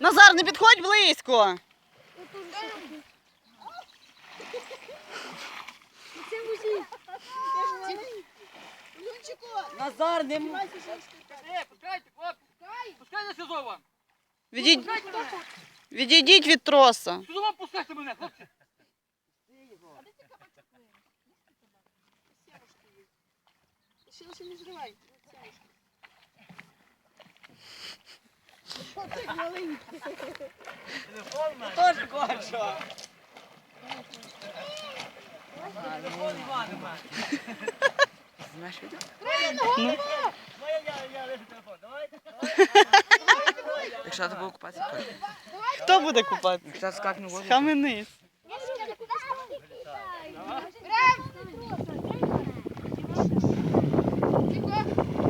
Назар, не підходь близько. Назар, не м- Е, пускайте, хлопці. Пускайте Сизова. Відійдь... Відійдіть від троса. Сизова пускайте мене, хлопці. Ще не зривай. Тоже хочу. Знаєш відео? Ну. Якщо я буду купатися, то Хто буде купати? якщо я скакну воду, Схаменись.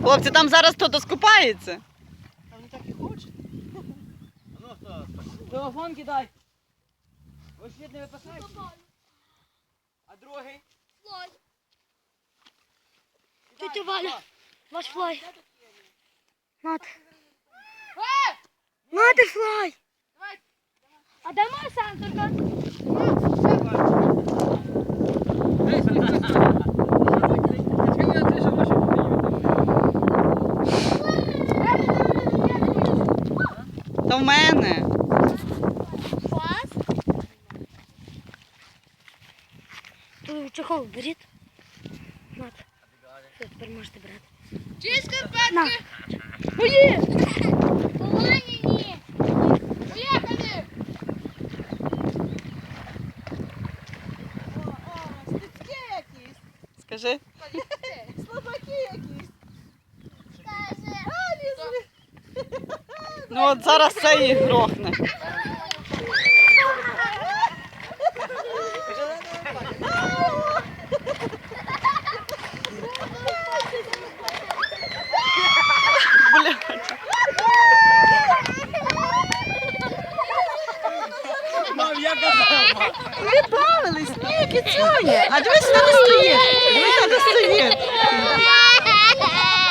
Хлопці, там зараз хтось скупається. А вони так і хочуть. Телефон кидай. Ви ж не випасаєте? А другий? Тетя Валя, ваш флай. Над. Надо флай. А де моя сенсорка? Та в мене. чехол беріть. Над. Все, тепер можете брати. Чиї скарпетки? Мої! Полонені! Поїхали! Стецьки якісь, Скажи. слабаки якісь. Ну от зараз це і грохне. Кицюня. А дивись, де стоїть. Дивись, де стоїть.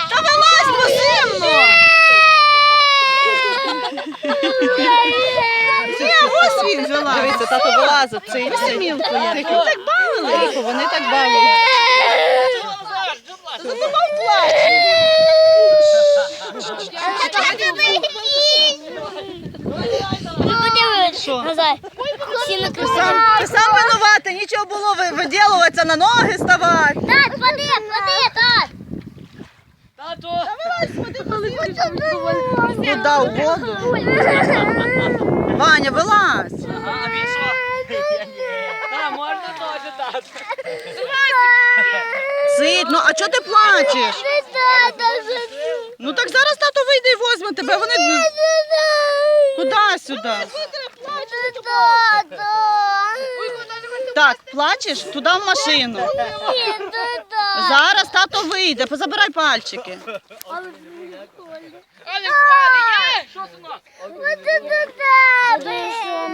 Та вилазь, бо зимно. Ні, ось він вилазить. Дивіться, тато вилазить. Це і мілко є. Так бавили. Тихо, вони так бавили. За тобою плаче. Що? Назад. Всі на Ти сам, ти сам винуватий, нічого було виділуватися, на ноги ставати. Так, пади, пади, так. Тато! Куди в воду? Ваня, вилазь. Ага, а він що? Та, можна теж, тато. Сидь, ну а чого ти плачеш? Ну так зараз тато вийде і возьме тебе. Вони куди сюди? Так, плачеш? Туди в машину. Зараз тато вийде, позабирай пальчики. Але?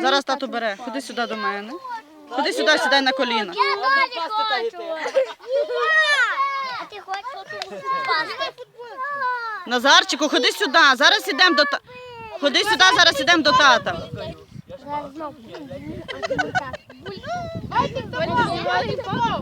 Зараз тато бере. Ходи сюди до мене. Ходи сюди, сідай на коліна. Я далі хочу. А ти хочеш пасти? Назарчику, ходи сюди. Зараз ідемо до та. Ходи сюди, зараз ідемо до тата. Зараз знову. Тато вже мама